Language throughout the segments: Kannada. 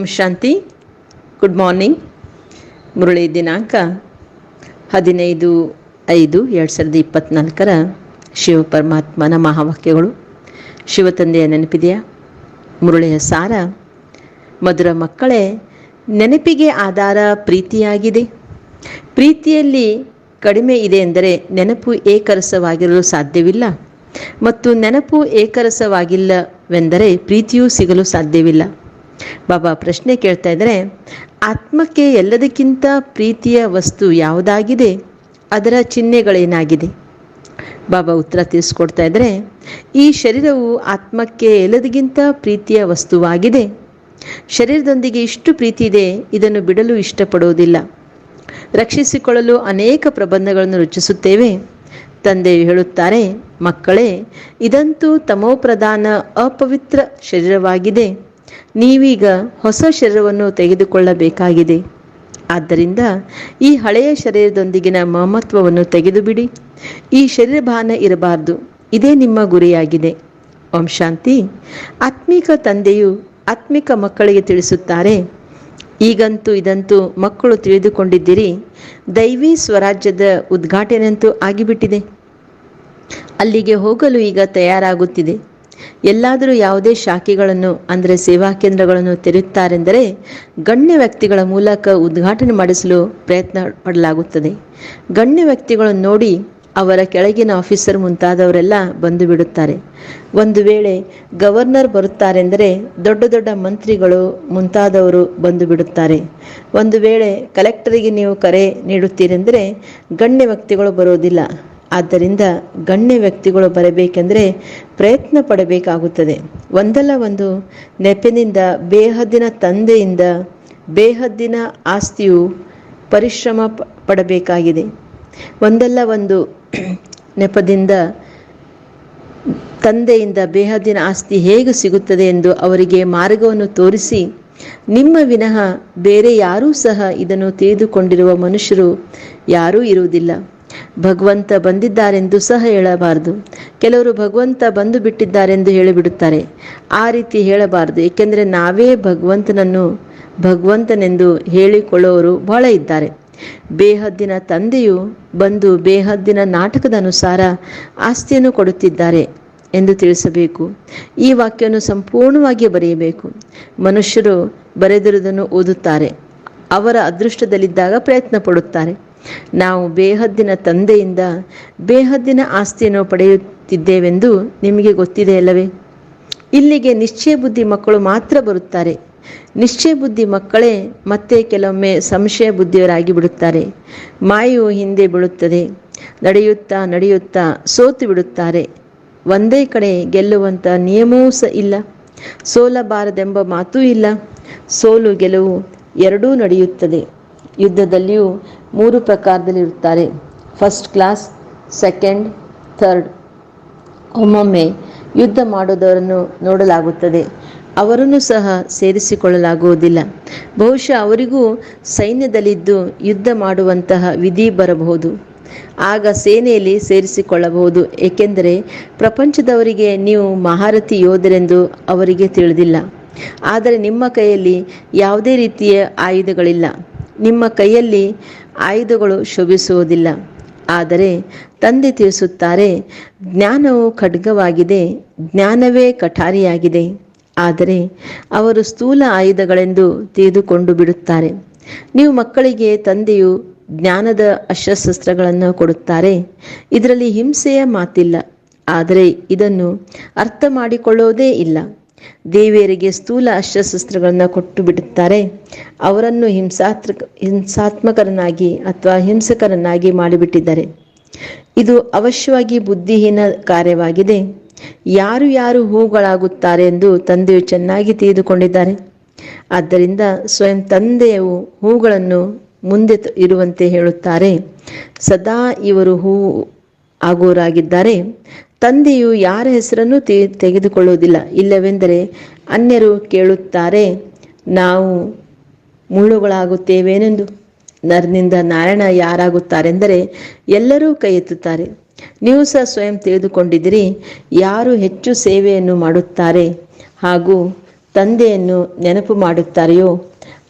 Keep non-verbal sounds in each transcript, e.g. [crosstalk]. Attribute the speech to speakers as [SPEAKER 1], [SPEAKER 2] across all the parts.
[SPEAKER 1] ಓಂ ಶಾಂತಿ. ಗುಡ್ ಮಾರ್ನಿಂಗ್ ಮುರಳಿ ದಿನಾಂಕ ಹದಿನೈದು ಐದು ಎರಡು ಸಾವಿರದ ಇಪ್ಪತ್ತ್ನಾಲ್ಕರ ಶಿವ ಪರಮಾತ್ಮನ ಮಹಾವಾಕ್ಯಗಳು ಶಿವತಂದೆಯ ನೆನಪಿದೆಯಾ? ಮುರುಳಿಯ ಸಾರ, ಮಧುರ ಮಕ್ಕಳೇ, ನೆನಪಿಗೆ ಆಧಾರ ಪ್ರೀತಿಯಾಗಿದೆ. ಪ್ರೀತಿಯಲ್ಲಿ ಕಡಿಮೆ ಇದೆ ಎಂದರೆ ನೆನಪು ಏಕರಸವಾಗಿರಲು ಸಾಧ್ಯವಿಲ್ಲ. ಮತ್ತು ನೆನಪು ಏಕರಸವಾಗಿಲ್ಲವೆಂದರೆ ಪ್ರೀತಿಯೂ ಸಿಗಲು ಸಾಧ್ಯವಿಲ್ಲ. ಬಾಬಾ ಪ್ರಶ್ನೆ ಕೇಳ್ತಾ ಇದ್ದಾರೆ, ಆತ್ಮಕ್ಕೆ ಎಲ್ಲದಕ್ಕಿಂತ ಪ್ರೀತಿಯ ವಸ್ತು ಯಾವುದಾಗಿದೆ? ಅದರ ಚಿಹ್ನೆಗಳೇನಾಗಿದೆ? ಬಾಬಾ ಉತ್ತರ ತಿಳಿಸ್ಕೊಡ್ತಾ ಇದ್ದಾರೆ, ಈ ಶರೀರವು ಆತ್ಮಕ್ಕೆ ಎಲ್ಲದಕ್ಕಿಂತ ಪ್ರೀತಿಯ ವಸ್ತುವಾಗಿದೆ. ಶರೀರದೊಂದಿಗೆ ಇಷ್ಟು ಪ್ರೀತಿ ಇದೆ, ಇದನ್ನು ಬಿಡಲು ಇಷ್ಟಪಡುವುದಿಲ್ಲ. ರಕ್ಷಿಸಿಕೊಳ್ಳಲು ಅನೇಕ ಪ್ರಬಂಧಗಳನ್ನು ರಚಿಸುತ್ತೇವೆ. ತಂದೆ ಹೇಳುತ್ತಾರೆ, ಮಕ್ಕಳೇ, ಇದಂತೂ ತಮೋಪ್ರಧಾನ ಅಪವಿತ್ರ ಶರೀರವಾಗಿದೆ. ನೀವೀಗ ಹೊಸ ಶರೀರವನ್ನು ತೆಗೆದುಕೊಳ್ಳಬೇಕಾಗಿದೆ. ಆದ್ದರಿಂದ ಈ ಹಳೆಯ ಶರೀರದೊಂದಿಗಿನ ಮಹತ್ವವನ್ನು ತೆಗೆದುಬಿಡಿ. ಈ ಶರೀರಭಾನ ಇರಬಾರ್ದು. ಇದೇ ನಿಮ್ಮ ಗುರಿಯಾಗಿದೆ. ಓಂ ಶಾಂತಿ. ಆತ್ಮಿಕ ತಂದೆಯು ಆತ್ಮಿಕ ಮಕ್ಕಳಿಗೆ ತಿಳಿಸುತ್ತಾರೆ. ಈಗಂತೂ ಇದಂತೂ ಮಕ್ಕಳು ತಿಳಿದುಕೊಂಡಿದ್ದೀರಿ. ದೈವಿ ಸ್ವರಾಜ್ಯದ ಉದ್ಘಾಟನೆಯಂತೂ ಆಗಿಬಿಟ್ಟಿದೆ. ಅಲ್ಲಿಗೆ ಹೋಗಲು ಈಗ ತಯಾರಾಗುತ್ತಿದೆ. ಎಲ್ಲಾದರೂ ಯಾವುದೇ ಶಾಖೆಗಳನ್ನು, ಅಂದರೆ ಸೇವಾ ಕೇಂದ್ರಗಳನ್ನು ತೆರೆಯುತ್ತಾರೆಂದರೆ ಗಣ್ಯ ವ್ಯಕ್ತಿಗಳ ಮೂಲಕ ಉದ್ಘಾಟನೆ ಮಾಡಿಸಲು ಪ್ರಯತ್ನ ಪಡಲಾಗುತ್ತದೆ. ಗಣ್ಯ ವ್ಯಕ್ತಿಗಳನ್ನು ನೋಡಿ ಅವರ ಕೆಳಗಿನ ಆಫೀಸರ್ ಮುಂತಾದವರೆಲ್ಲ ಬಂದು ಬಿಡುತ್ತಾರೆ ಒಂದು ವೇಳೆ ಗವರ್ನರ್ ಬರುತ್ತಾರೆಂದರೆ ದೊಡ್ಡ ದೊಡ್ಡ ಮಂತ್ರಿಗಳು ಮುಂತಾದವರು ಬಂದು ಬಿಡುತ್ತಾರೆ ಒಂದು ವೇಳೆ ಕಲೆಕ್ಟರಿಗೆ ನೀವು ಕರೆ ನೀಡುತ್ತೀರೆಂದರೆ ಗಣ್ಯ ವ್ಯಕ್ತಿಗಳು ಬರುವುದಿಲ್ಲ. ಆದ್ದರಿಂದ ಗಣ್ಯ ವ್ಯಕ್ತಿಗಳು ಬರಬೇಕೆಂದರೆ ಪ್ರಯತ್ನ ಪಡಬೇಕಾಗುತ್ತದೆ. ಒಂದಲ್ಲ ಒಂದು ನೆಪಿನಿಂದ ಬೇಹದ್ದಿನ ತಂದೆಯಿಂದ ಬೇಹದ್ದಿನ ಆಸ್ತಿಯು ಪರಿಶ್ರಮ ಪಡಬೇಕಾಗಿದೆ. ಒಂದಲ್ಲ ಒಂದು, [clears throat] ನೆಪದಿಂದ ತಂದೆಯಿಂದ ಬೇಹದ್ದಿನ ಆಸ್ತಿ ಹೇಗೆ ಸಿಗುತ್ತದೆ ಎಂದು ಅವರಿಗೆ ಮಾರ್ಗವನ್ನು ತೋರಿಸಿ, ನಿಮ್ಮ ವಿನಃ ಬೇರೆ ಯಾರೂ ಸಹ ಇದನ್ನು ತಿಳಿದುಕೊಂಡಿರುವ ಮನುಷ್ಯರು ಯಾರೂ ಇರುವುದಿಲ್ಲ. ಭಗವಂತ ಬಂದಿದ್ದಾರೆಂದು ಸಹ ಹೇಳಬಾರದು. ಕೆಲವರು ಭಗವಂತ ಬಂದು ಬಿಟ್ಟಿದ್ದಾರೆಂದು ಹೇಳಿಬಿಡುತ್ತಾರೆ. ಆ ರೀತಿ ಹೇಳಬಾರದು. ಏಕೆಂದರೆ ನಾವೇ ಭಗವಂತನನ್ನು ಭಗವಂತನೆಂದು ಹೇಳಿಕೊಳ್ಳುವವರು ಬಹಳ ಇದ್ದಾರೆ. ಬೇಹದ್ದಿನ ತಂದೆಯು ಬಂದು ಬೇಹದ್ದಿನ ನಾಟಕದ ಅನುಸಾರ ಆಸ್ತಿಯನ್ನು ಕೊಡುತ್ತಿದ್ದಾರೆ ಎಂದು ತಿಳಿಸಬೇಕು. ಈ ವಾಕ್ಯವನ್ನು ಸಂಪೂರ್ಣವಾಗಿ ಬರೆಯಬೇಕು. ಮನುಷ್ಯರು ಬರೆದಿರುವುದನ್ನು ಓದುತ್ತಾರೆ. ಅವರ ಅದೃಷ್ಟದಲ್ಲಿದ್ದಾಗ ಪ್ರಯತ್ನ ಪಡುತ್ತಾರೆ. ನಾವು ಬೇಹದ್ದಿನ ತಂದೆಯಿಂದ ಬೇಹದ್ದಿನ ಆಸ್ತಿಯನ್ನು ಪಡೆಯುತ್ತಿದ್ದೇವೆಂದು ನಿಮಗೆ ಗೊತ್ತಿದೆ ಅಲ್ಲವೇ? ಇಲ್ಲಿಗೆ ನಿಶ್ಚಯ ಬುದ್ಧಿ ಮಕ್ಕಳು ಮಾತ್ರ ಬರುತ್ತಾರೆ. ನಿಶ್ಚಯ ಬುದ್ಧಿ ಮಕ್ಕಳೇ ಮತ್ತೆ ಕೆಲವೊಮ್ಮೆ ಸಂಶಯ ಬುದ್ಧಿಯವರಾಗಿ ಬಿಡುತ್ತಾರೆ. ಮಾಯು ಹಿಂದೆ ಬೀಳುತ್ತದೆ. ನಡೆಯುತ್ತಾ ನಡೆಯುತ್ತಾ ಸೋತು ಬಿಡುತ್ತಾರೆ. ಒಂದೇ ಕಡೆ ಗೆಲ್ಲುವಂಥ ನಿಯಮವೂ ಸಹ ಇಲ್ಲ. ಸೋಲಬಾರದೆಂಬ ಮಾತೂ ಇಲ್ಲ. ಸೋಲು ಗೆಲುವು ಎರಡೂ ನಡೆಯುತ್ತದೆ. ಯುದ್ಧದಲ್ಲಿಯೂ ಮೂರು ಪ್ರಕಾರದಲ್ಲಿರುತ್ತಾರೆ. ಫಸ್ಟ್ ಕ್ಲಾಸ್ ಸೆಕೆಂಡ್ ಥರ್ಡ್ ಒಮ್ಮೊಮ್ಮೆ ಯುದ್ಧ ಮಾಡುವುದವರನ್ನು ನೋಡಲಾಗುತ್ತದೆ. ಅವರನ್ನು ಸಹ ಸೇರಿಸಿಕೊಳ್ಳಲಾಗುವುದಿಲ್ಲ. ಬಹುಶಃ ಅವರಿಗೂ ಸೈನ್ಯದಲ್ಲಿದ್ದು ಯುದ್ಧ ಮಾಡುವಂತಹ ವಿಧಿ ಬರಬಹುದು. ಆಗ ಸೇನೆಯಲ್ಲಿ ಸೇರಿಸಿಕೊಳ್ಳಬಹುದು. ಏಕೆಂದರೆ ಪ್ರಪಂಚದವರಿಗೆ ನೀವು ಮಹಾರಥಿ ಯೋಧರೆಂದು ಅವರಿಗೆ ತಿಳಿದಿಲ್ಲ. ಆದರೆ ನಿಮ್ಮ ಕೈಯಲ್ಲಿ ಯಾವುದೇ ರೀತಿಯ ಆಯುಧಗಳಿಲ್ಲ. ನಿಮ್ಮ ಕೈಯಲ್ಲಿ ಆಯುಧಗಳು ಶೋಭಿಸುವುದಿಲ್ಲ. ಆದರೆ ತಂದೆ ತಿಳಿಸುತ್ತಾರೆ, ಜ್ಞಾನವು ಖಡ್ಗವಾಗಿದೆ, ಜ್ಞಾನವೇ ಕಠಾರಿಯಾಗಿದೆ. ಆದರೆ ಅವರು ಸ್ಥೂಲ ಆಯುಧಗಳೆಂದು ತಿಳಿದುಕೊಂಡು ಬಿಡುತ್ತಾರೆ. ನೀವು ಮಕ್ಕಳಿಗೆ ತಂದೆಯು ಜ್ಞಾನದ ಅಶಸ್ತ್ರಗಳನ್ನು ಕೊಡುತ್ತಾರೆ. ಇದರಲ್ಲಿ ಹಿಂಸೆಯ ಮಾತಿಲ್ಲ. ಆದರೆ ಇದನ್ನು ಅರ್ಥ ಮಾಡಿಕೊಳ್ಳೋದೇ ಇಲ್ಲ. ದೇವಿಯರಿಗೆ ಸ್ಥೂಲ ಅಸ್ತ್ರಶಸ್ತ್ರಗಳನ್ನು ಕೊಟ್ಟು ಬಿಡುತ್ತಾರೆ ಅವರನ್ನು ಹಿಂಸಾತ್ರ ಹಿಂಸಾತ್ಮಕರನ್ನಾಗಿ ಅಥವಾ ಹಿಂಸಕರನ್ನಾಗಿ ಮಾಡಿಬಿಟ್ಟಿದ್ದಾರೆ. ಇದು ಅವಶ್ಯವಾಗಿ ಬುದ್ಧಿಹೀನ ಕಾರ್ಯವಾಗಿದೆ. ಯಾರು ಯಾರು ಹೂಗಳಾಗುತ್ತಾರೆ ಎಂದು ತಂದೆಯು ಚೆನ್ನಾಗಿ ತಿಳಿದುಕೊಂಡಿದ್ದಾರೆ. ಆದ್ದರಿಂದ ಸ್ವಯಂ ತಂದೆಯು ಹೂಗಳನ್ನು ಮುಂದೆ ಇರುವಂತೆ ಹೇಳುತ್ತಾರೆ. ಸದಾ ಇವರು ಹೂ ಆಗೋರಾಗಿದ್ದಾರೆ ತಂದೆಯು ಯಾರ ಹೆಸರನ್ನು ತೆಗೆದುಕೊಳ್ಳುವುದಿಲ್ಲ. ಇಲ್ಲವೆಂದರೆ ಅನ್ಯರು ಕೇಳುತ್ತಾರೆ, ನಾವು ಮುಳ್ಳುಗಳಾಗುತ್ತೇವೇನೆಂದು? ನರ್ನಿಂದ ನಾರಾಯಣ ಯಾರಾಗುತ್ತಾರೆಂದರೆ ಎಲ್ಲರೂ ಕೈ ಎತ್ತುತ್ತಾರೆ ನೀವು ಸಹ ಸ್ವಯಂ ತಿಳಿದುಕೊಂಡಿದ್ದೀರಿ, ಯಾರು ಹೆಚ್ಚು ಸೇವೆಯನ್ನು ಮಾಡುತ್ತಾರೆ ಹಾಗೂ ತಂದೆಯನ್ನು ನೆನಪು ಮಾಡುತ್ತಾರೆಯೋ,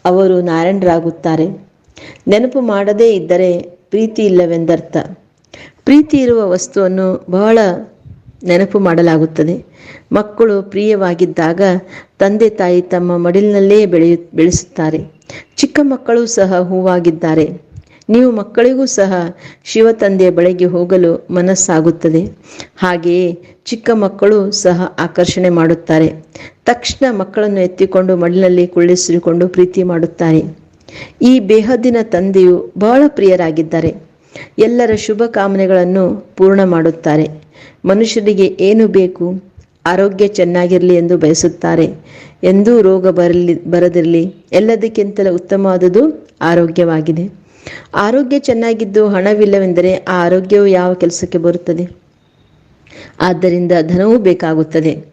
[SPEAKER 1] ಅವರು ನಾರಾಯಣರಾಗುತ್ತಾರೆ. ನೆನಪು ಮಾಡದೇ ಇದ್ದರೆ ಪ್ರೀತಿ ಇಲ್ಲವೆಂದರ್ಥ. ಪ್ರೀತಿ ಇರುವ ವಸ್ತುವನ್ನು ಬಹಳ ನೆನಪು ಮಾಡಲಾಗುತ್ತದೆ. ಮಕ್ಕಳು ಪ್ರಿಯವಾಗಿದ್ದಾಗ ತಂದೆ ತಾಯಿ ತಮ್ಮ ಮಡಿಲಿನಲ್ಲೇ ಬೆಳೆಯು, ಬೆಳೆಸುತ್ತಾರೆ. ಚಿಕ್ಕ ಮಕ್ಕಳು ಸಹ ಹೂವಾಗಿದ್ದಾರೆ. ನೀವು ಮಕ್ಕಳಿಗೂ ಸಹ ಶಿವ ತಂದೆಯ ಬಳಿಗೆ ಹೋಗಲು ಮನಸ್ಸಾಗುತ್ತದೆ. ಹಾಗೆಯೇ ಚಿಕ್ಕ ಮಕ್ಕಳು ಸಹ ಆಕರ್ಷಣೆ ಮಾಡುತ್ತಾರೆ. ತಕ್ಷಣ ಮಕ್ಕಳನ್ನು ಎತ್ತಿಕೊಂಡು ಮಡಿಲಲ್ಲಿ ಕುಳ್ಳಿಸಿಕೊಂಡು ಪ್ರೀತಿ ಮಾಡುತ್ತಾರೆ. ಈ ಬೇಹದ್ದಿನ ತಂದೆಯು ಬಹಳ ಪ್ರಿಯರಾಗಿದ್ದಾರೆ. ಎಲ್ಲರ ಶುಭ ಕಾಮನೆಗಳನ್ನು ಪೂರ್ಣ ಮಾಡುತ್ತಾರೆ. ಮನುಷ್ಯರಿಗೆ ಏನು ಬೇಕು? ಆರೋಗ್ಯ ಚೆನ್ನಾಗಿರಲಿ ಎಂದು ಬಯಸುತ್ತಾರೆ. ಎಂದೂ ರೋಗ ಬರಲಿ, ಬರದಿರಲಿ, ಎಲ್ಲದಕ್ಕಿಂತಲೂ ಉತ್ತಮವಾದುದು ಆರೋಗ್ಯವಾಗಿದೆ. ಆರೋಗ್ಯ ಚೆನ್ನಾಗಿದ್ದು ಹಣವಿಲ್ಲವೆಂದರೆ ಆ ಆರೋಗ್ಯವು ಯಾವ ಕೆಲಸಕ್ಕೆ ಬರುತ್ತದೆ? ಆದ್ದರಿಂದ ಧನವೂ ಬೇಕಾಗುತ್ತದೆ.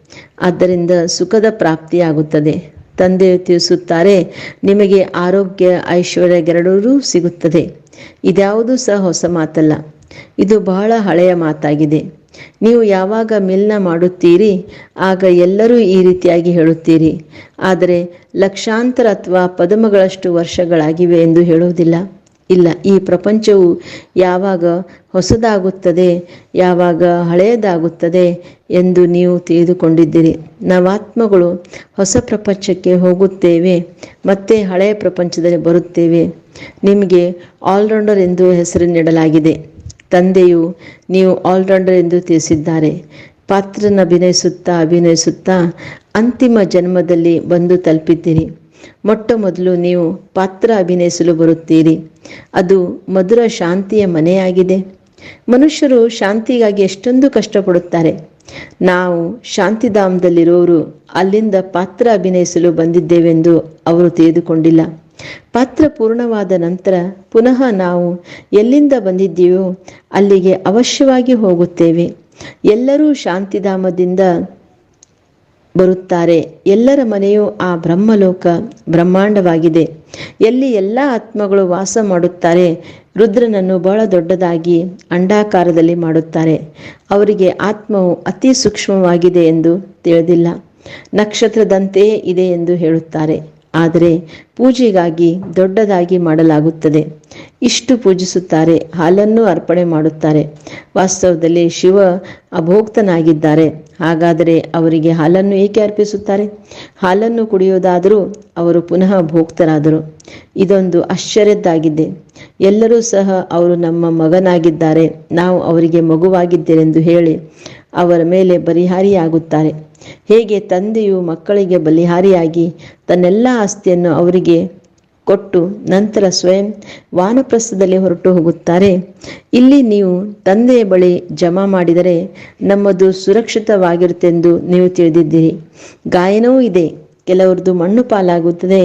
[SPEAKER 1] ಆದ್ದರಿಂದ ಸುಖದ ಪ್ರಾಪ್ತಿಯಾಗುತ್ತದೆ. ತಂದೆ ತಿಳಿಸುತ್ತಾರೆ, ನಿಮಗೆ ಆರೋಗ್ಯ ಐಶ್ವರ್ಯಗಳೆರಡೂ ಸಿಗುತ್ತದೆ. ಇದ್ಯಾವುದೂ ಸಹ ಹೊಸ ಮಾತಲ್ಲ. ಇದು ಬಹಳ ಹಳೆಯ ಮಾತಾಗಿದೆ. ನೀವು ಯಾವಾಗ ಮಿಲ್ನ ಮಾಡುತ್ತೀರಿ, ಆಗ ಎಲ್ಲರೂ ಈ ರೀತಿಯಾಗಿ ಹೇಳುತ್ತೀರಿ. ಆದರೆ ಲಕ್ಷಾಂತರ ಅಥವಾ ಪದಮಗಳಷ್ಟು ವರ್ಷಗಳಾಗಿವೆ ಎಂದು ಹೇಳುವುದಿಲ್ಲ. ಇಲ್ಲ, ಈ ಪ್ರಪಂಚವು ಯಾವಾಗ ಹೊಸದಾಗುತ್ತದೆ, ಯಾವಾಗ ಹಳೆಯದಾಗುತ್ತದೆ ಎಂದು ನೀವು ತಿಳಿದುಕೊಂಡಿದ್ದೀರಿ. ನವಾತ್ಮಗಳು ಹೊಸ ಪ್ರಪಂಚಕ್ಕೆ ಹೋಗುತ್ತೇವೆ, ಮತ್ತೆ ಹಳೆಯ ಪ್ರಪಂಚದಲ್ಲಿ ಬರುತ್ತೇವೆ. ನಿಮಗೆ ಆಲ್ರೌಂಡರ್ ಎಂದು ಹೆಸರು ನೀಡಲಾಗಿದೆ. ತಂದೆಯು ನೀವು ಆಲ್ರೌಂಡರ್ ಎಂದು ತಿಳಿಸಿದ್ದಾರೆ. ಪಾತ್ರನ ಅಭಿನಯಿಸುತ್ತಾ ಅಭಿನಯಿಸುತ್ತಾ ಅಂತಿಮ ಜನ್ಮದಲ್ಲಿ ಬಂದು ತಲುಪಿದ್ದೀರಿ. ಮೊಟ್ಟ ಮೊದಲು ನೀವು ಪಾತ್ರ ಅಭಿನಯಿಸಲು ಬರುತ್ತೀರಿ. ಅದು ಮಧುರ ಶಾಂತಿಯ ಮನೆಯಾಗಿದೆ. ಮನುಷ್ಯರು ಶಾಂತಿಗಾಗಿ ಎಷ್ಟೊಂದು ಕಷ್ಟಪಡುತ್ತಾರೆ. ನಾವು ಶಾಂತಿಧಾಮದಲ್ಲಿರೋರು ಅಲ್ಲಿಂದ ಪಾತ್ರ ಅಭಿನಯಿಸಲು ಬಂದಿದ್ದೇವೆಂದು ಅವರು ತಿಳಿದುಕೊಂಡಿಲ್ಲ. ಪಾತ್ರ ಪೂರ್ಣವಾದ ನಂತರ ಪುನಃ ನಾವು ಎಲ್ಲಿಂದ ಬಂದಿದ್ದೀವೋ ಅಲ್ಲಿಗೆ ಅವಶ್ಯವಾಗಿ ಹೋಗುತ್ತೇವೆ. ಎಲ್ಲರೂ ಶಾಂತಿಧಾಮದಿಂದ ಬರುತ್ತಾರೆ. ಎಲ್ಲರ ಮನೆಯು ಆ ಬ್ರಹ್ಮಲೋಕ ಬ್ರಹ್ಮಾಂಡವಾಗಿದೆ. ಎಲ್ಲಿ ಎಲ್ಲ ಆತ್ಮಗಳು ವಾಸ ಮಾಡುತ್ತಾರೆ, ರುದ್ರನನ್ನು ಬಹಳ ದೊಡ್ಡದಾಗಿ ಅಂಡಾಕಾರದಲ್ಲಿ ಮಾಡುತ್ತಾರೆ. ಅವರಿಗೆ ಆತ್ಮವು ಅತಿ ಸೂಕ್ಷ್ಮವಾಗಿದೆ ಎಂದು ತಿಳಿದಿಲ್ಲ. ನಕ್ಷತ್ರದಂತೆಯೇ ಇದೆ ಎಂದು ಹೇಳುತ್ತಾರೆ. ಆದರೆ ಪೂಜೆಗಾಗಿ ದೊಡ್ಡದಾಗಿ ಮಾಡಲಾಗುತ್ತದೆ. ಇಷ್ಟು ಪೂಜಿಸುತ್ತಾರೆ, ಹಾಲನ್ನು ಅರ್ಪಣೆ ಮಾಡುತ್ತಾರೆ. ವಾಸ್ತವದಲ್ಲಿ ಶಿವ ಅಭೋಕ್ತನಾಗಿದ್ದಾರೆ. ಹಾಗಾದರೆ ಅವರಿಗೆ ಹಾಲನ್ನು ಏಕೆ ಅರ್ಪಿಸುತ್ತಾರೆ? ಹಾಲನ್ನು ಕುಡಿಯೋದಾದರೂ ಅವರು ಪುನಃ ಭೋಕ್ತರಾದರು. ಇದೊಂದು ಆಶ್ಚರ್ಯದ್ದಾಗಿದೆ. ಎಲ್ಲರೂ ಸಹ, ಅವರು ನಮ್ಮ ಮಗನಾಗಿದ್ದಾರೆ, ನಾವು ಅವರಿಗೆ ಮಗುವಾಗಿದ್ದೇರೆಂದು ಹೇಳಿ ಅವರ ಮೇಲೆ ಬಲಿಹಾರಿಯಾಗುತ್ತಾರೆ. ಹೇಗೆ ತಂದೆಯು ಮಕ್ಕಳಿಗೆ ಬಲಿಹಾರಿಯಾಗಿ ತನ್ನೆಲ್ಲ ಆಸ್ತಿಯನ್ನು ಅವರಿಗೆ ಕೊಟ್ಟು ನಂತರ ಸ್ವಯಂ ವಾನಪ್ರಸ್ಥದಲ್ಲಿ ಹೊರಟು ಹೋಗುತ್ತಾರೆ. ಇಲ್ಲಿ ನೀವು ತಂದೆಯ ಬಳಿ ಜಮಾ ಮಾಡಿದರೆ ನಮ್ಮದು ಸುರಕ್ಷಿತವಾಗಿರುತ್ತೆಂದು ನೀವು ತಿಳಿದಿದ್ದೀರಿ. ಗಾಯನವೂ ಇದೆ. ಕೆಲವರದು ಮಣ್ಣು ಪಾಲಾಗುತ್ತದೆ.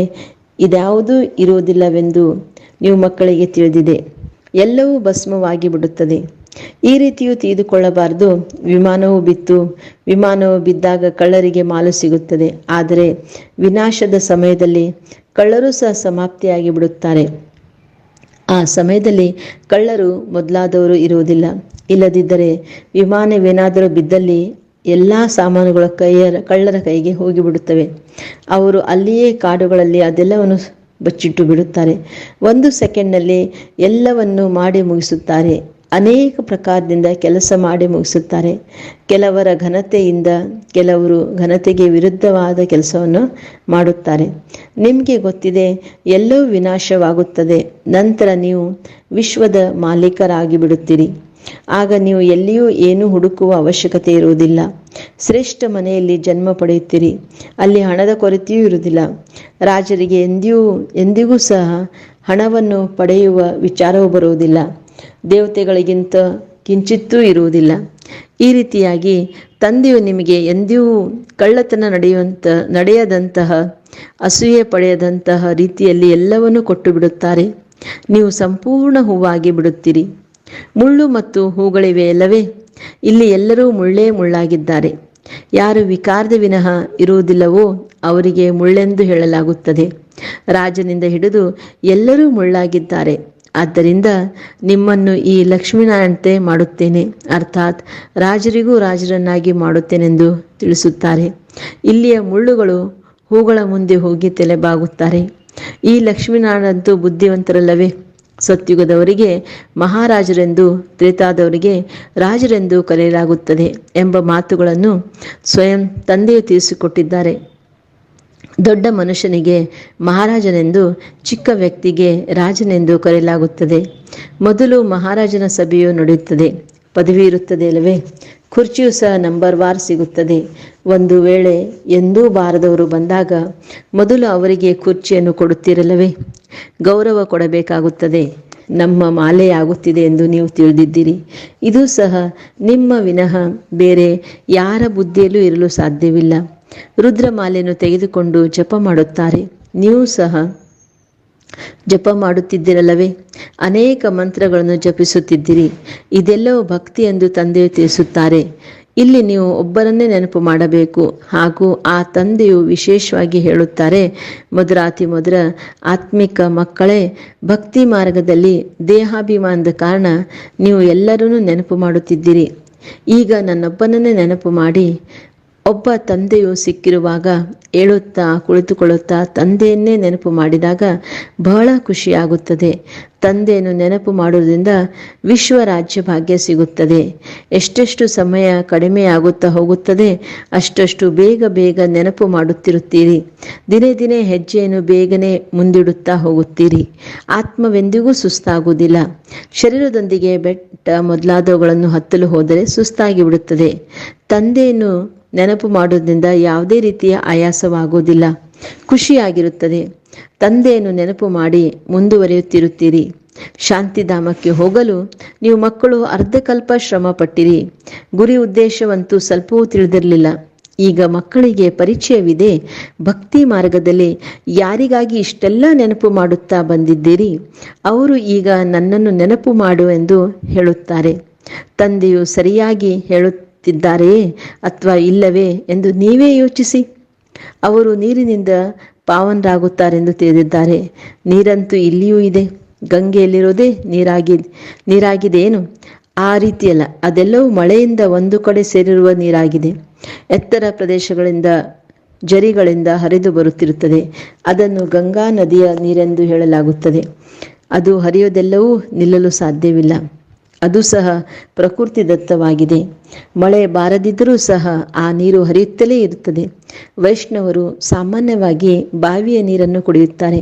[SPEAKER 1] ಇದ್ಯಾವುದೂ ಇರುವುದಿಲ್ಲವೆಂದು ನೀವು ಮಕ್ಕಳಿಗೆ ತಿಳಿದಿದೆ. ಎಲ್ಲವೂ ಭಸ್ಮವಾಗಿ ಬಿಡುತ್ತದೆ ಈ ರೀತಿಯೂ ತೀದುಕೊಳ್ಳಬಾರದು. ವಿಮಾನವು ಬಿತ್ತು. ವಿಮಾನವು ಬಿದ್ದಾಗ ಕಳ್ಳರಿಗೆ ಮಾಲು ಸಿಗುತ್ತದೆ. ಆದರೆ ವಿನಾಶದ ಸಮಯದಲ್ಲಿ ಕಳ್ಳರು ಸಹ ಸಮಾಪ್ತಿಯಾಗಿ ಬಿಡುತ್ತಾರೆ ಆ ಸಮಯದಲ್ಲಿ ಕಳ್ಳರು ಮೊದಲಾದವರು ಇರುವುದಿಲ್ಲ. ಇಲ್ಲದಿದ್ದರೆ ವಿಮಾನವೇನಾದರೂ ಬಿದ್ದಲ್ಲಿ ಎಲ್ಲ ಸಾಮಾನುಗಳ ಕೈಯ ಕಳ್ಳರ ಕೈಗೆ ಹೋಗಿಬಿಡುತ್ತವೆ. ಅವರು ಅಲ್ಲಿಯೇ ಕಾಡುಗಳಲ್ಲಿ ಅದೆಲ್ಲವನ್ನು ಬಚ್ಚಿಟ್ಟು ಬಿಡುತ್ತಾರೆ. ಒಂದು ಸೆಕೆಂಡ್ನಲ್ಲಿ ಎಲ್ಲವನ್ನು ಮಾಡಿ ಮುಗಿಸುತ್ತಾರೆ. ಅನೇಕ ಪ್ರಕಾರದಿಂದ ಕೆಲಸ ಮಾಡಿ ಮುಗಿಸುತ್ತಾರೆ. ಕೆಲವರ ಘನತೆಯಿಂದ ಕೆಲವರು ಘನತೆಗೆ ವಿರುದ್ಧವಾದ ಕೆಲಸವನ್ನು ಮಾಡುತ್ತಾರೆ. ನಿಮಗೆ ಗೊತ್ತಿದೆ ಎಲ್ಲವೂ ವಿನಾಶವಾಗುತ್ತದೆ. ನಂತರ ನೀವು ವಿಶ್ವದ ಮಾಲೀಕರಾಗಿ ಬಿಡುತ್ತೀರಿ ಆಗ ನೀವು ಎಲ್ಲಿಯೂ ಏನು ಹುಡುಕುವ ಅವಶ್ಯಕತೆ ಇರುವುದಿಲ್ಲ. ಶ್ರೇಷ್ಠ ಮನೆಯಲ್ಲಿ ಜನ್ಮ ಪಡೆಯುತ್ತೀರಿ. ಅಲ್ಲಿ ಹಣದ ಕೊರತೆಯೂ ಇರುವುದಿಲ್ಲ. ರಾಜರಿಗೆ ಎಂದಿಯೂ, ಎಂದಿಗೂ ಸಹ ಹಣವನ್ನು ಪಡೆಯುವ ವಿಚಾರವೂ ಬರುವುದಿಲ್ಲ. ದೇವತೆಗಳಿಗಿಂತ ಕಿಂಚಿತ್ತೂ ಇರುವುದಿಲ್ಲ. ಈ ರೀತಿಯಾಗಿ ತಂದೆಯು ನಿಮಗೆ ಎಂದಿಗೂ ಕಳ್ಳತನ ನಡೆಯುವಂತ, ನಡೆಯದಂತಹ, ಅಸೂಯೆ ಪಡೆಯದಂತಹ ರೀತಿಯಲ್ಲಿ ಎಲ್ಲವನ್ನೂ ಕೊಟ್ಟು ಬಿಡುತ್ತಾರೆ ನೀವು ಸಂಪೂರ್ಣ ಹೂವಾಗಿ ಬಿಡುತ್ತೀರಿ. ಮುಳ್ಳು ಮತ್ತು ಹೂಗಳಿವೆ ಅಲ್ಲವೇ? ಇಲ್ಲಿ ಎಲ್ಲರೂ ಮುಳ್ಳೇ ಮುಳ್ಳಾಗಿದ್ದಾರೆ. ಯಾರು ವಿಕಾರದ ವಿನಃ ಇರುವುದಿಲ್ಲವೋ ಅವರಿಗೆ ಮುಳ್ಳೆಂದು ಹೇಳಲಾಗುತ್ತದೆ. ರಾಜನಿಂದ ಹಿಡಿದು ಎಲ್ಲರೂ ಮುಳ್ಳಾಗಿದ್ದಾರೆ. ಆದ್ದರಿಂದ ನಿಮ್ಮನ್ನು ಈ ಲಕ್ಷ್ಮೀನಾರಾಯಣತೆ ಮಾಡುತ್ತೇನೆ. ಅರ್ಥಾತ್ ರಾಜರಿಗೂ ರಾಜರನ್ನಾಗಿ ಮಾಡುತ್ತೇನೆಂದು ತಿಳಿಸುತ್ತಾರೆ. ಇಲ್ಲಿಯ ಮುಳ್ಳುಗಳು ಹೂಗಳ ಮುಂದೆ ಹೋಗಿ ತಲೆಬಾಗುತ್ತಾರೆ. ಈ ಲಕ್ಷ್ಮೀನಾರಾಯಣಂತೂ ಬುದ್ಧಿವಂತರಲ್ಲವೇ? ಸತ್ಯುಗದವರಿಗೆ, ಮಹಾರಾಜರೆಂದು ತ್ರೇತಾದವರಿಗೆ ರಾಜರೆಂದು ಕರೆಯಲಾಗುತ್ತದೆ ಎಂಬ ಮಾತುಗಳನ್ನು ಸ್ವಯಂ ತಂದೆಯು ತಿಳಿಸಿಕೊಟ್ಟಿದ್ದಾರೆ. ದೊಡ್ಡ ಮನುಷ್ಯನಿಗೆ ಮಹಾರಾಜನೆಂದು, ಚಿಕ್ಕ ವ್ಯಕ್ತಿಗೆ ರಾಜನೆಂದು ಕರೆಯಲಾಗುತ್ತದೆ. ಮೊದಲು ಮಹಾರಾಜನ ಸಭೆಯು ನಡೆಯುತ್ತದೆ. ಪದವಿ ಇರುತ್ತದೆ ಅಲ್ಲವೇ? ಕುರ್ಚಿಯು ಸಹ ನಂಬರ್ ವಾರ್ ಸಿಗುತ್ತದೆ. ಒಂದು ವೇಳೆ ಎಂದೂ ಬಾರದವರು ಬಂದಾಗ ಮೊದಲು ಅವರಿಗೆ ಕುರ್ಚಿಯನ್ನು ಕೊಡುತ್ತಿರಲ್ಲವೇ? ಗೌರವ ಕೊಡಬೇಕಾಗುತ್ತದೆ. ನಮ್ಮ ಮಾಲೆಯಾಗುತ್ತಿದೆ ಎಂದು ನೀವು ತಿಳಿದಿದ್ದೀರಿ. ಇದು ಸಹ ನಿಮ್ಮ ವಿನಃ ಬೇರೆ ಯಾರ ಬುದ್ಧಿಯಲ್ಲೂ ಇರಲು ಸಾಧ್ಯವಿಲ್ಲ. ರುದ್ರಮಾಲೆಯನ್ನು ತೆಗೆದುಕೊಂಡು ಜಪ ಮಾಡುತ್ತಾರೆ. ನೀವು ಸಹ ಜಪ ಮಾಡುತ್ತಿದ್ದಿರಲ್ಲವೇ? ಅನೇಕ ಮಂತ್ರಗಳನ್ನು ಜಪಿಸುತ್ತಿದ್ದೀರಿ. ಇದೆಲ್ಲವೂ ಭಕ್ತಿ ಎಂದು ತಂದೆಯು ತಿಳಿಸುತ್ತಾರೆ. ಇಲ್ಲಿ ನೀವು ಒಬ್ಬರನ್ನೇ ನೆನಪು ಮಾಡಬೇಕು. ಹಾಗೂ ಆ ತಂದೆಯು ವಿಶೇಷವಾಗಿ ಹೇಳುತ್ತಾರೆ ಮಧುರಾತಿ ಮಧುರ ಆತ್ಮಿಕ ಮಕ್ಕಳೇ, ಭಕ್ತಿ ಮಾರ್ಗದಲ್ಲಿ ದೇಹಾಭಿಮಾನದ ಕಾರಣ ನೀವು ಎಲ್ಲರನ್ನೂ ನೆನಪು ಮಾಡುತ್ತಿದ್ದೀರಿ. ಈಗ ನನ್ನೊಬ್ಬನನ್ನೇ ನೆನಪು ಮಾಡಿ ಒಬ್ಬ ತಂದೆಯು ಸಿಕ್ಕಿರುವಾಗ ಏಳುತ್ತಾ ಕುಳಿತುಕೊಳ್ಳುತ್ತಾ ತಂದೆಯನ್ನೇ ನೆನಪು ಮಾಡಿದಾಗ ಬಹಳ ಖುಷಿಯಾಗುತ್ತದೆ. ತಂದೆಯನ್ನು ನೆನಪು ಮಾಡುವುದರಿಂದ ವಿಶ್ವ ರಾಜ್ಯ ಭಾಗ್ಯ ಸಿಗುತ್ತದೆ. ಎಷ್ಟೆಷ್ಟು ಸಮಯ ಕಡಿಮೆಯಾಗುತ್ತಾ ಹೋಗುತ್ತದೆ, ಅಷ್ಟಷ್ಟು ಬೇಗ ಬೇಗ ನೆನಪು ಮಾಡುತ್ತಿರುತ್ತೀರಿ. ದಿನೇ ದಿನೇ ಹೆಜ್ಜೆಯನ್ನು ಬೇಗನೆ ಮುಂದಿಡುತ್ತಾ ಹೋಗುತ್ತೀರಿ. ಆತ್ಮವೆಂದಿಗೂ ಸುಸ್ತಾಗುವುದಿಲ್ಲ. ಶರೀರದೊಂದಿಗೆ ಬೆಟ್ಟ ಮೊದಲಾದವುಗಳನ್ನು ಹತ್ತಲು ಹೋದರೆ ಸುಸ್ತಾಗಿ ಬಿಡುತ್ತದೆ. ತಂದೆಯನ್ನು ನೆನಪು ಮಾಡೋದ್ರಿಂದ ಯಾವುದೇ ರೀತಿಯ ಆಯಾಸವಾಗುವುದಿಲ್ಲ. ಖುಷಿಯಾಗಿರುತ್ತದೆ. ತಂದೆಯನ್ನು ನೆನಪು ಮಾಡಿ ಮುಂದುವರಿಯುತ್ತಿರುತ್ತೀರಿ. ಶಾಂತಿಧಾಮಕ್ಕೆ ಹೋಗಲು ನೀವು ಮಕ್ಕಳು ಅರ್ಧಕಲ್ಪ ಶ್ರಮ ಪಟ್ಟಿರಿ. ಗುರಿ ಉದ್ದೇಶವಂತೂ ಸ್ವಲ್ಪವೂ ತಿಳಿದಿರಲಿಲ್ಲ. ಈಗ ಮಕ್ಕಳಿಗೆ ಪರಿಚಯವಿದೆ. ಭಕ್ತಿ ಮಾರ್ಗದಲ್ಲಿ ಯಾರಿಗಾಗಿ ಇಷ್ಟೆಲ್ಲ ನೆನಪು ಮಾಡುತ್ತಾ ಬಂದಿದ್ದೀರಿ? ಅವರು ಈಗ ನನ್ನನ್ನು ನೆನಪು ಮಾಡು ಎಂದು ಹೇಳುತ್ತಾರೆ. ತಂದೆಯು ಸರಿಯಾಗಿ ಹೇಳುತ್ತಿದ್ದಾರೆಯೇ ಅಥವಾ ಇಲ್ಲವೇ ಎಂದು ನೀವೇ ಯೋಚಿಸಿ. ಅವರು ನೀರಿನಿಂದ ಪಾವನರಾಗುತ್ತಾರೆಂದು ತಿಳಿದಿದ್ದಾರೆ. ನೀರಂತೂ ಇಲ್ಲಿಯೂ ಇದೆ. ಗಂಗೆಯಲ್ಲಿರೋದೇ ನೀರಾಗಿ, ನೀರಾಗಿದೆಯೇನು? ಆ ರೀತಿಯಲ್ಲ, ಅದೆಲ್ಲವೂ ಮಳೆಯಿಂದ ಒಂದು ಕಡೆ ಸೇರಿರುವ ನೀರಾಗಿದೆ. ಎತ್ತರ ಪ್ರದೇಶಗಳಿಂದ ಜರಿಗಳಿಂದ ಹರಿದು ಬರುತ್ತಿರುತ್ತದೆ. ಅದನ್ನು ಗಂಗಾ ನದಿಯ ನೀರೆಂದು ಹೇಳಲಾಗುತ್ತದೆ. ಅದು ಹರಿಯೋದೆಲ್ಲವೂ ನಿಲ್ಲಲು ಸಾಧ್ಯವಿಲ್ಲ. ಅದು ಸಹ ಪ್ರಕೃತಿ ದತ್ತವಾಗಿದೆ ಮಳೆ ಬಾರದಿದ್ದರೂ ಸಹ ಆ ನೀರು ಹರಿಯುತ್ತಲೇ ಇರುತ್ತದೆ. ವೈಷ್ಣವರು ಸಾಮಾನ್ಯವಾಗಿ ಬಾವಿಯ ನೀರನ್ನು ಕುಡಿಯುತ್ತಾರೆ.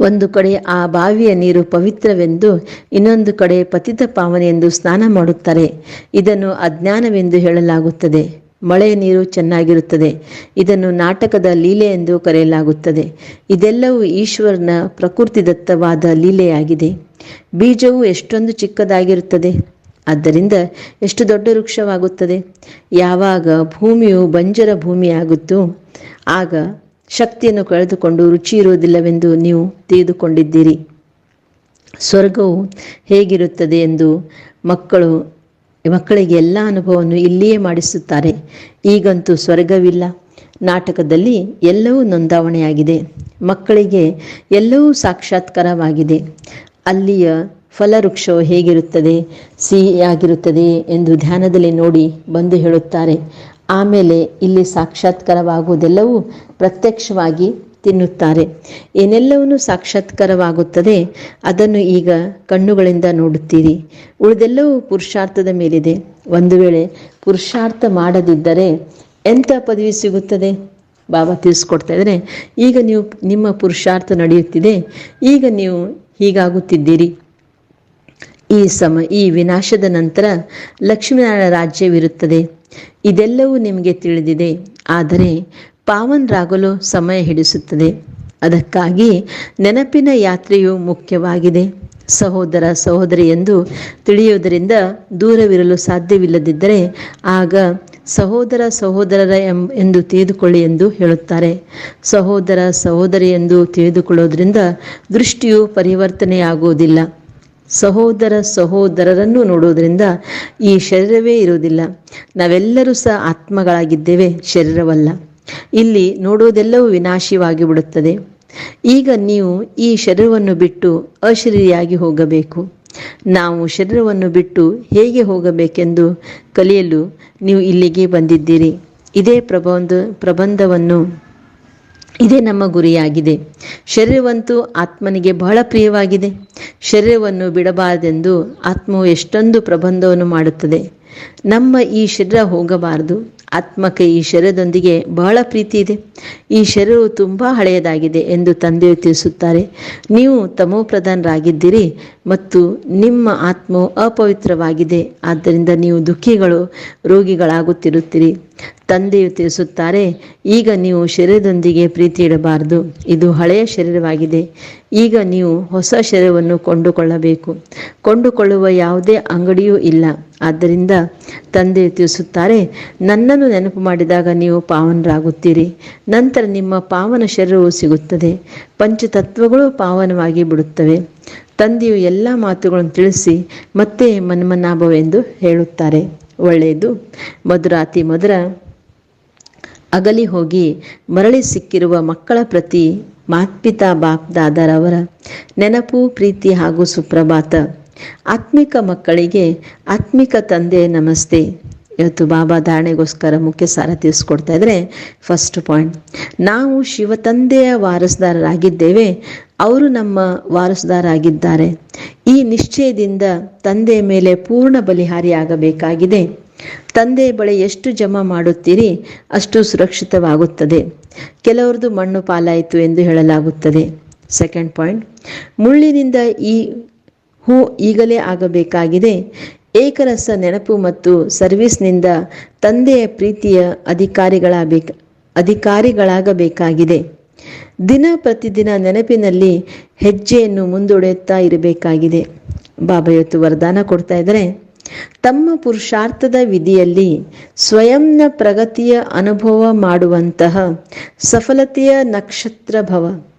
[SPEAKER 1] ಒಂದು ಕಡೆ ಆ ಬಾವಿಯ ನೀರು ಪವಿತ್ರವೆಂದು, ಇನ್ನೊಂದು ಕಡೆ ಪತಿತ ಪಾವನೆ ಎಂದು ಸ್ನಾನ ಮಾಡುತ್ತಾರೆ. ಇದನ್ನು ಅಜ್ಞಾನವೆಂದು ಹೇಳಲಾಗುತ್ತದೆ. ಮಳೆಯ ನೀರು ಚೆನ್ನಾಗಿರುತ್ತದೆ. ಇದನ್ನು ನಾಟಕದ ಲೀಲೆ ಎಂದು ಕರೆಯಲಾಗುತ್ತದೆ. ಇದೆಲ್ಲವೂ ಈಶ್ವರನ ಪ್ರಕೃತಿ ದತ್ತವಾದ ಲೀಲೆಯಾಗಿದೆ. ಬೀಜವು ಎಷ್ಟೊಂದು ಚಿಕ್ಕದಾಗಿರುತ್ತದೆ? ಆದ್ದರಿಂದ ಎಷ್ಟು ದೊಡ್ಡ ವೃಕ್ಷವಾಗುತ್ತದೆ? ಯಾವಾಗ ಭೂಮಿಯು ಬಂಜರ ಭೂಮಿಯಾಗುತ್ತೋ, ಆಗ ಶಕ್ತಿಯನ್ನು ಕಳೆದುಕೊಂಡು ರುಚಿ ಇರುವುದಿಲ್ಲವೆಂದು ನೀವು ತಿಳಿದುಕೊಂಡಿದ್ದೀರಿ. ಸ್ವರ್ಗವು ಹೇಗಿರುತ್ತದೆ ಎಂದು ಮಕ್ಕಳು, ಮಕ್ಕಳಿಗೆ ಎಲ್ಲ ಅನುಭವವನ್ನು ಇಲ್ಲಿಯೇ ಮಾಡಿಸುತ್ತಾರೆ. ಈಗಂತೂ ಸ್ವರ್ಗವಿಲ್ಲ. ನಾಟಕದಲ್ಲಿ ಎಲ್ಲವೂ ನೋಂದಾವಣೆಯಾಗಿದೆ. ಮಕ್ಕಳಿಗೆ ಎಲ್ಲವೂ ಸಾಕ್ಷಾತ್ಕಾರವಾಗಿದೆ. ಅಲ್ಲಿಯ ಫಲವೃಕ್ಷವು ಹೇಗಿರುತ್ತದೆ, ಸಿಹಿಯಾಗಿರುತ್ತದೆ ಎಂದು ಧ್ಯಾನದಲ್ಲಿ ನೋಡಿ ಬಂದು ಹೇಳುತ್ತಾರೆ. ಆಮೇಲೆ ಇಲ್ಲಿ ಸಾಕ್ಷಾತ್ಕಾರವಾಗುವುದೆಲ್ಲವೂ ಪ್ರತ್ಯಕ್ಷವಾಗಿ ತಿನ್ನುತ್ತಾರೆ. ಏನೆಲ್ಲವನ್ನೂ ಸಾಕ್ಷಾತ್ಕಾರವಾಗುತ್ತದೆ, ಅದನ್ನು ಈಗ ಕಣ್ಣುಗಳಿಂದ ನೋಡುತ್ತೀರಿ. ಉಳಿದೆಲ್ಲವೂ ಪುರುಷಾರ್ಥದ ಮೇಲಿದೆ. ಒಂದು ವೇಳೆ ಪುರುಷಾರ್ಥ ಮಾಡದಿದ್ದರೆ ಎಂಥ ಪದವಿ ಸಿಗುತ್ತದೆ? ಬಾಬಾ ತಿಳಿಸ್ಕೊಡ್ತಾ ಇದ್ದಾರೆ, ಈಗ ನೀವು ನಿಮ್ಮ ಪುರುಷಾರ್ಥ ನಡೆಯುತ್ತಿದೆ, ಈಗ ನೀವು ಹೀಗಾಗುತ್ತಿದ್ದೀರಿ. ಈ ಸಮ, ಈ ವಿನಾಶದ ನಂತರ ಲಕ್ಷ್ಮೀನಾರಾಯಣ ರಾಜ್ಯವಿರುತ್ತದೆ. ಇದೆಲ್ಲವೂ ನಿಮಗೆ ತಿಳಿದಿದೆ. ಆದರೆ ಪಾವನರಾಗಲು ಸಮಯ ಹಿಡಿಸುತ್ತದೆ. ಅದಕ್ಕಾಗಿ ನೆನಪಿನ ಯಾತ್ರೆಯು ಮುಖ್ಯವಾಗಿದೆ. ಸಹೋದರ, ಸಹೋದರಿ ಎಂದು ತಿಳಿಯುವುದರಿಂದ ದೂರವಿರಲು ಸಾಧ್ಯವಿಲ್ಲದಿದ್ದರೆ ಆಗ ಸಹೋದರ ಸಹೋದರರ ಎಂದು ತಿಳಿದುಕೊಳ್ಳಿ ಎಂದು ಹೇಳುತ್ತಾರೆ. ಸಹೋದರ ಸಹೋದರಿ ಎಂದು ತಿಳಿದುಕೊಳ್ಳೋದ್ರಿಂದ ದೃಷ್ಟಿಯು ಪರಿವರ್ತನೆಯಾಗುವುದಿಲ್ಲ. ಸಹೋದರ ಸಹೋದರರನ್ನು ನೋಡುವುದರಿಂದ ಈ ಶರೀರವೇ ಇರುವುದಿಲ್ಲ. ನಾವೆಲ್ಲರೂ ಸಹ ಆತ್ಮಗಳಾಗಿದ್ದೇವೆ, ಶರೀರವಲ್ಲ. ಇಲ್ಲಿ ನೋಡುವುದೆಲ್ಲವೂ ವಿನಾಶಿವಾಗಿ ಬಿಡುತ್ತದೆ ಈಗ ನೀವು ಈ ಶರೀರವನ್ನು ಬಿಟ್ಟು ಅಶರೀರಿಯಾಗಿ ಹೋಗಬೇಕು. ನಾವು ಶರೀರವನ್ನು ಬಿಟ್ಟು ಹೇಗೆ ಹೋಗಬೇಕೆಂದು ಕಲಿಯಲು ನೀವು ಇಲ್ಲಿಗೆ ಬಂದಿದ್ದೀರಿ. ಇದೇ ಪ್ರಬಂಧ, ಪ್ರಬಂಧವನ್ನು ಇದೇ ನಮ್ಮ ಗುರಿಯಾಗಿದೆ. ಶರೀರವಂತೂ ಆತ್ಮನಿಗೆ ಬಹಳ ಪ್ರಿಯವಾಗಿದೆ. ಶರೀರವನ್ನು ಬಿಡಬಾರದೆಂದು ಆತ್ಮವು ಎಷ್ಟೊಂದು ಪ್ರಬಂಧವನ್ನು ಮಾಡುತ್ತದೆ. ನಮ್ಮ ಈ ಶರೀರ ಹೋಗಬಾರದು. ಆತ್ಮಕ್ಕೆ ಈ ಶರೀರದೊಂದಿಗೆ ಬಹಳ ಪ್ರೀತಿ ಇದೆ. ಈ ಶರೀರವು ತುಂಬ ಹಳೆಯದಾಗಿದೆ ಎಂದು ತಂದೆಯು ತಿಳಿಸುತ್ತಾರೆ. ನೀವು ತಮೋಪ್ರಧಾನರಾಗಿದ್ದೀರಿ. ಮತ್ತು ನಿಮ್ಮ ಆತ್ಮವು ಅಪವಿತ್ರವಾಗಿದೆ. ಆದ್ದರಿಂದ ನೀವು ದುಃಖಿಗಳು, ರೋಗಿಗಳಾಗುತ್ತಿರುತ್ತೀರಿ. ತಂದೆಯು ತಿಳಿಸುತ್ತಾರೆ, ಈಗ ನೀವು ಶರೀರದೊಂದಿಗೆ ಪ್ರೀತಿ ಇಡಬಾರದು. ಇದು ಹಳೆಯ ಶರೀರವಾಗಿದೆ. ಈಗ ನೀವು ಹೊಸ ಶರೀರವನ್ನು ಕೊಂಡುಕೊಳ್ಳಬೇಕು. ಕೊಂಡುಕೊಳ್ಳುವ ಯಾವುದೇ ಅಂಗಡಿಯೂ ಇಲ್ಲ. ಆದ್ದರಿಂದ ತಂದೆಯು ತಿಳಿಸುತ್ತಾರೆ, ನನ್ನನ್ನು ನೆನಪು ಮಾಡಿದಾಗ ನೀವು ಪಾವನರಾಗುತ್ತೀರಿ. ನಂತರ ನಿಮ್ಮ ಪಾವನ ಶರೀರವು ಸಿಗುತ್ತದೆ. ಪಂಚತತ್ವಗಳು ಪಾವನವಾಗಿ ಬಿಡುತ್ತವೆ. ತಂದೆಯು ಎಲ್ಲ ಮಾತುಗಳನ್ನು ತಿಳಿಸಿ ಮತ್ತೆ ಮನ್ಮನಾಭವೆಂದು ಹೇಳುತ್ತಾರೆ. ಒಳ್ಳೆಯದು. ಮಧುರಾತಿ ಮಧುರ. ಅಗಲಿ ಹೋಗಿ ಮರಳಿ ಸಿಕ್ಕಿರುವ ಮಕ್ಕಳ ಪ್ರತಿ ಮಾತ್ಪಿತಾ ಬಾಪ್ ದಾದಾರವರ ನೆನಪು, ಪ್ರೀತಿ ಹಾಗೂ ಸುಪ್ರಭಾತ. ಆತ್ಮಿಕ ಮಕ್ಕಳಿಗೆ ಆತ್ಮಿಕ ತಂದೆ ನಮಸ್ತೆ. ಇವತ್ತು ಬಾಬಾ ಧಾರಣೆಗೋಸ್ಕರ ಮುಖ್ಯ ಸಾರ ತಿಳಿಸ್ಕೊಡ್ತಾ ಇದ್ರೆ ಫಸ್ಟ್ ಪಾಯಿಂಟ್ ನಾವು ಶಿವ ತಂದೆಯ ವಾರಸುದಾರರಾಗಿದ್ದೇವೆ, ಅವರು ನಮ್ಮ ವಾರಸುದಾರರಾಗಿದ್ದಾರೆ. ಈ ನಿಶ್ಚಯದಿಂದ ತಂದೆಯ ಮೇಲೆ ಪೂರ್ಣ ಬಲಿಹಾರಿಯಾಗಬೇಕಾಗಿದೆ. ತಂದೆ ಬಳಿ ಎಷ್ಟು ಜಮಾ ಮಾಡುತ್ತೀರಿ, ಅಷ್ಟು ಸುರಕ್ಷಿತವಾಗುತ್ತದೆ. ಕೆಲವರದು ಮಣ್ಣು ಪಾಲಾಯಿತು ಎಂದು ಹೇಳಲಾಗುತ್ತದೆ. ಸೆಕೆಂಡ್ ಪಾಯಿಂಟ್ ಮುಳ್ಳಿನಿಂದ ಈ ಹೂ ಈಗಲೇ ಆಗಬೇಕಾಗಿದೆ. ಏಕರಸ ನೆನಪು ಮತ್ತು ಸರ್ವಿಸ್ನಿಂದ ತಂದೆಯ ಪ್ರೀತಿಯ ಅಧಿಕಾರಿಗಳಾಗಬೇಕ, ಅಧಿಕಾರಿಗಳಾಗಬೇಕಾಗಿದೆ. ದಿನ ಪ್ರತಿದಿನ ನೆನಪಿನಲ್ಲಿ ಹೆಜ್ಜೆಯನ್ನು ಮುಂದೊಡೆಯುತ್ತಾ ಇರಬೇಕಾಗಿದೆ. ಬಾಬಾ ಇವತ್ತು ವರದಾನ ಕೊಡ್ತಾ ಇದ್ದಾರೆ. ತಮ್ಮ ಪುರುಷಾರ್ಥದ ವಿಧಿಯಲ್ಲಿ ಸ್ವಯಂನ ಪ್ರಗತಿಯ ಅನುಭವ ಮಾಡುವಂತಹ ಸಫಲತೆಯ ನಕ್ಷತ್ರ ಭವ.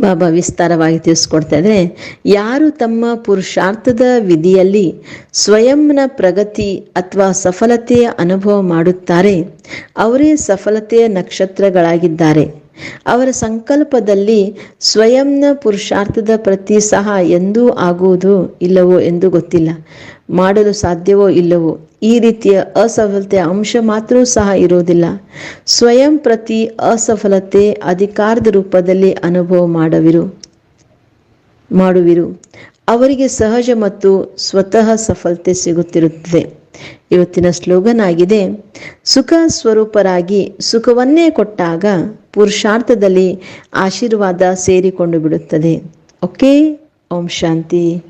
[SPEAKER 1] ಬಾಬಾ ವಿಸ್ತಾರವಾಗಿ ತಿಳಿಸ್ಕೊಡ್ತಾ ಇದ್ರೆ ಯಾರು ತಮ್ಮ ಪುರುಷಾರ್ಥದ ವಿಧಿಯಲ್ಲಿ ಸ್ವಯಂನ ಪ್ರಗತಿ ಅಥವಾ ಸಫಲತೆಯ ಅನುಭವ ಮಾಡುತ್ತಾರೆ, ಅವರೇ ಸಫಲತೆಯ ನಕ್ಷತ್ರಗಳಾಗಿದ್ದಾರೆ. ಅವರ ಸಂಕಲ್ಪದಲ್ಲಿ ಸ್ವಯಂನ ಪುರುಷಾರ್ಥದ ಪ್ರತಿ ಸಹ ಎಂದೂ ಆಗುವುದು ಇಲ್ಲವೋ ಎಂದು ಗೊತ್ತಿಲ್ಲ. ಮಾಡಲು ಸಾಧ್ಯವೋ ಇಲ್ಲವೋ, ಈ ರೀತಿಯ ಅಸಫಲತೆ ಅಂಶ ಮಾತ್ರ ಸಹ ಇರುವುದಿಲ್ಲ. ಸ್ವಯಂ ಪ್ರತಿ ಅಸಫಲತೆ ಅಧಿಕಾರದ ರೂಪದಲ್ಲಿ ಅನುಭವ ಮಾಡವಿರು, ಮಾಡುವಿರು. ಅವರಿಗೆ ಸಹಜ ಮತ್ತು ಸ್ವತಃ ಸಫಲತೆ ಸಿಗುತ್ತಿರುತ್ತದೆ. ಇವತ್ತಿನ ಸ್ಲೋಗನ್ ಆಗಿದೆ ಸುಖ ಸ್ವರೂಪರಾಗಿ ಸುಖವನ್ನೇ ಕೊಟ್ಟಾಗ ಪುರುಷಾರ್ಥದಲ್ಲಿ ಆಶೀರ್ವಾದ ಸೇರಿಕೊಂಡು ಬಿಡುತ್ತದೆ. ಓಕೆ ಓಂ ಶಾಂತಿ.